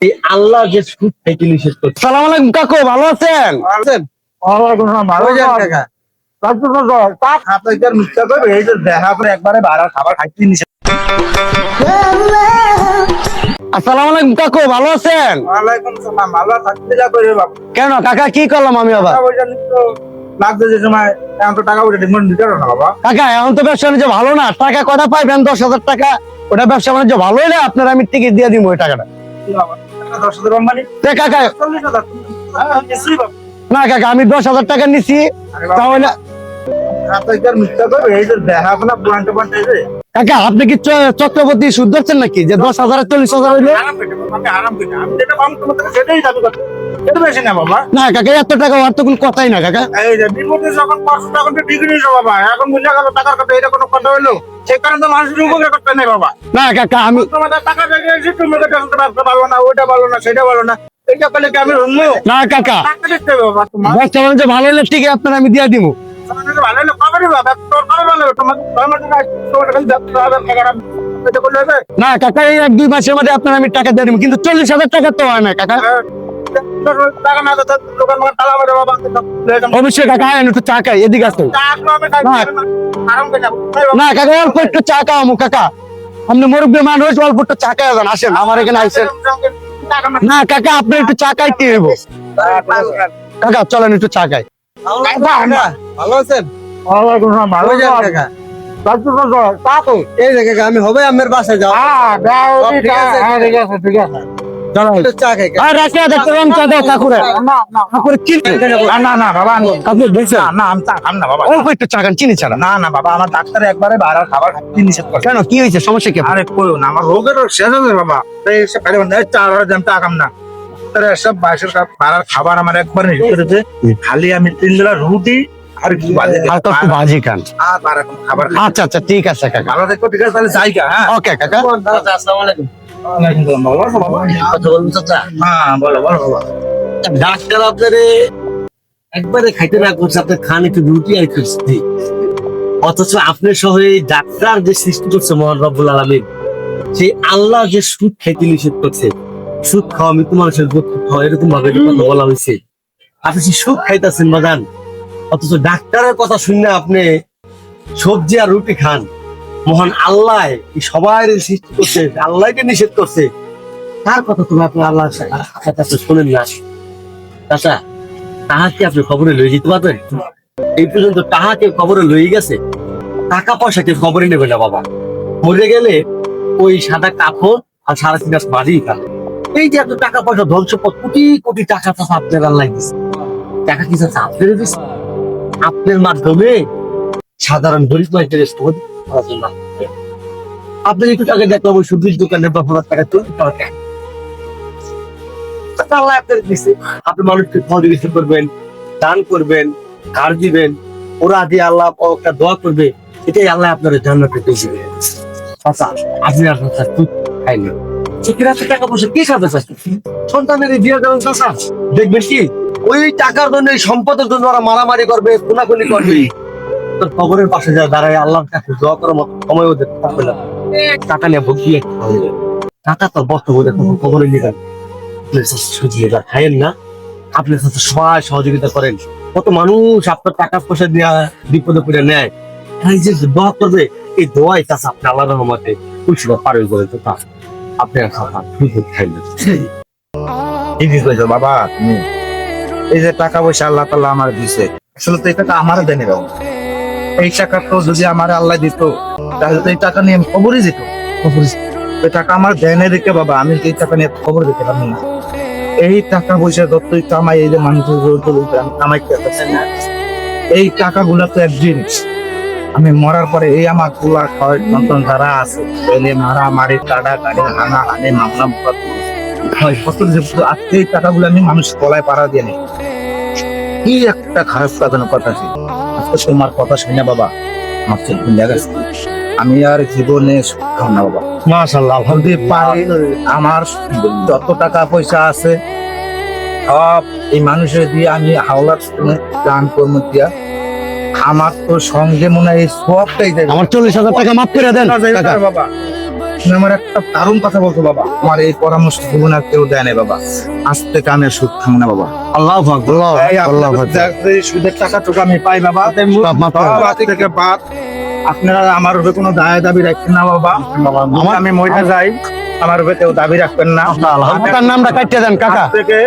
এই আল্লাহ যে সুদ থেকে নিষেধ করছে। সালাম আলাইকুম কাকু ভালো আছেন? কেন কাকা কি করলাম আমি আবার? টাকা পয়সা নিতো যে সময় এখন তো টাকা পয়সা ডিমান্ড দিতে না বাবা। কাকা এখন তো ব্যবসা বাণিজ্য ভালো না টাকা কটা পাইবেন? দশ হাজার টাকা? ওটা ব্যবসা বাণিজ্য ভালো না আপনার আমি টিকিট দিয়ে দিব ওই টাকাটা। কাকা। হাজার। হ্যাঁ, বাবা। না কাকা আমি দশ হাজার টাকা নিছি। তাহলে কাকা আপনি কি চক্রবর্তী সুদ ধরছেন নাকি? যে দশ হাজার চল্লিশ হাজার হইলে? না কাকা এত টাকা আর তো কোনো কথাই না কাকা। এই যে বিপদে যখন তখন নিয়েছো বাবা। এখন বুঝে গেল টাকার কথা এটা কোনো কথা হইল? সেই কারণে উপকার করতে নেই বাবা। না কাকা আমি তোমাদের টাকা তুমি পারতে পারল না ওইটা না সেটা না। কাকা ভালো হলে টিকিট আপনার আমি দিয়ে দিব ভালো হলে কবে দিবা? তোর কবে ভালো না কাকা এই এক দুই মাসের মধ্যে আপনার আমি টাকা দিয়ে দিব কিন্তু চল্লিশ হাজার টাকা তো হয় না কাকা হ্যাঁ। অবশ্যই কাকা একটু চা খাই এদিকে আমি না। আরাম করে যাব এই বাবা, না কাকা অল্প একটু চা কাকা। আপনি মুরব্বী মানুষ অল্প একটু চা খাই যান আসেন আমার এখানে আসেন না কাকা আপনি একটু চা খাইতে হইব? কাকা চলেন একটু চা খাই। ভালো আছেন? ভালো ওই কাকা? এই আমি হবে আমার বাসায় যাও। হ্যাঁ দাও সব ঠিক আছে? হ্যাঁ ঠিক আছে। আমার ডাক্তার একবারে বাড়ার খাবার খাইতে নিষেধ করে। কেন কি হয়েছে? সমস্যা কি? আরে না আমার রোগের শেষ বাবা। না। সব খাবার আমার একবার খালি আমি তিন বেলা রুটি আর কি বাজে আর তো একটু ভাজি আর আর খাবার আচ্ছা আচ্ছা ঠিক আছে কাকা। ভালো দেখো ঠিক আছে তাহলে যাই গা, হ্যাঁ। ওকে কাকা। আসসালামু আলাইকুম। ওয়ালাইকুম সালাম, বাবা, বলো, বাবা। কথা বলুন চাচা। হ্যাঁ বলো বলো বাবা ডাক্তার আপনারে একবারে খাইতে না করছে আপনি খান একটু রুটি আর অথচ আপনার শহরে ডাক্তার যে সৃষ্টি করছে মহান রব্বুল আলমিন সেই আল্লাহ যে সুদ খাইতে নিষেধ করছে সুদ খাওয়া মৃত্যু মানুষের দুঃখ খাওয়া এরকম ভাবে বলা হয়েছে। আপনি সেই সুদ খাইতেছেন বাগান অথচ ডাক্তারের কথা শুনে আপনি সবজি আর রুটি খান। মহান আল্লাহ সবাই সৃষ্টি করছে, আল্লাহকে নিষেধ করছে। তার কথা তুমি আপনি আল্লাহ শোনেন না। চাচা তাহাকে আপনি খবরে লয়ে যেতে পারবেন? এই পর্যন্ত তাহাকে খবরে লয়ে গেছে। টাকা পয়সা কেউ খবরে নেবে না বাবা। মরে গেলে ওই সাদা কাপড় আর সাড়ে তিন মাস বাড়ি খাবে। এই যে এত টাকা পয়সা ধন সম্পদ কোটি কোটি টাকা চাষা আপনার আল্লাহ দিচ্ছে টাকা কি চাষা আপনার দিচ্ছে আপনার মাধ্যমে সাধারণ গরিব মানুষের স্থগিত করার জন্য। আপনি একটু টাকা দেখলাম ওই সবজির দোকানে বা পনেরো টাকা আপনার দিচ্ছে আপনি মানুষকে করবেন দান করবেন কার দিবেন। ওরা দিয়ে আল্লাহ একটা দোয়া করবে, এটাই আল্লাহ আপনার জান্নাতে দিয়ে দিবে আচ্ছা আপনি তুই টাকা পয়সা কি খাবে সন্তানের দেবেন কি? ওই টাকার জন্য, এই সম্পদের জন্য ওরা মারামারি করবে, খুনাখুনি করবে। তোর পাশে যা দাঁড়ায়, আল্লাহর কাছে দোয়া করার মতো সময় ওদের থাকবে না। টাকা নিয়ে একটা হবে। টাকা তো বস্তু বলে কবরে নিয়ে সুজিয়ে না, আপনি সাথে সবাই সহযোগিতা করেন। কত মানুষ আপনার টাকা পয়সা দিয়ে বিপদে পড়ে নেয়। যে দোয়া করবে, এই দোয়াই চাষ আপনি আল্লাহ রহমতে। খুশিটা পারে করে তো তা। তুমি এই যে টাকা পয়সা আল্লাহ দিছে এই যদি আল্লাহ টাকা বাবা, আমি এই টাকা নিয়ে খবর দিতে এই টাকা পয়সা যতই কামাই এই যে মানুষের না। এই টাকাগুলো তো একদিন আমি মরার পরে এই আমার পোলা ছয় সন্তান যারা আছে। ছেলে মারা মারি কাটা কাটে হানা হানে মামলা আজকে এই টাকাগুলো আমি মানুষ গলায় পাড়া দিয়ে নেই। কি একটা খারাপ কাঁদানো কথা ছিল আজকে তোমার কথা শুনে বাবা আমার চোখ গেছে। আমি আর জীবনে সুখ খাও না বাবা। মাশাআল্লাহ যদি পারি আমার যত টাকা পয়সা আছে সব এই মানুষের দিয়ে আমি হাওলার দান কর্ম দিয়া আমার তো সঙ্গে মনে হয় সবটাই দেবে। আমার চল্লিশ হাজার টাকা মাফ করে দেন বাবা। তুমি আমার একটা দারুণ কথা বলছো বাবা। আমার এই পরামর্শ জীবন আর কেউ দেয় নাই বাবা। আজ থেকে আমি আর সুদ খাব না বাবা। আল্লাহ আল্লাহ সুদের টাকাটুকু আমি পাই বাবা। থেকে বাদ। আপনারা আমার উপরে কোনো দায় দাবি রাখছেন না বাবা। আমি মহিলা যাই। আমার উপরে কেউ দাবি রাখবেন না। আপনার নামটা কাটিয়ে দেন কাকা? থেকে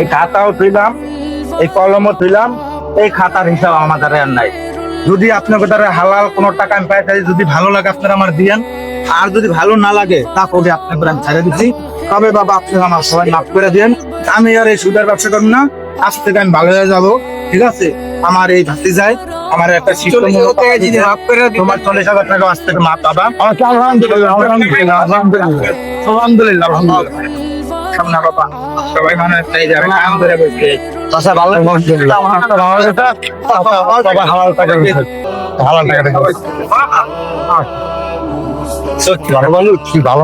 এই খাতাও তুইলাম এই কলমও তুইলাম এই খাতার হিসাব আমাদের আর নাই। যদি আপনাকে দ্বারা হালাল কোনো টাকা আমি পাই তাই যদি ভালো লাগে আপনারা আমার দিয়েন। আর যদি ভালো না লাগে তা করে আপনাকে আমি ছেড়ে দিচ্ছি। তবে বাবা আপনারা আমার সবাই মাফ করে দিন আমি আর এই সুদের ব্যবসা করব না। আজ থেকে আমি ভালো হয়ে যাব ঠিক আছে? আমার এই ভাতি যায় আমার একটা তোমার চল্লিশ হাজার টাকা আজ থেকে মাপ পাবা আলহামদুলিল্লাহ আলহামদুলিল্লাহ। আলহামদুলিল্লাহ আলহামদুলিল্লাহ। সামনে বাবা। সবাই ভালো আছে যাবে কাম করে বসে আচ্ছা ভালো আলহামদুলিল্লাহ আমার একটা ভালো কথা বাবা হালাল টাকা। হালাল টাকা। সত্যি ভালো ভালো কি ভালো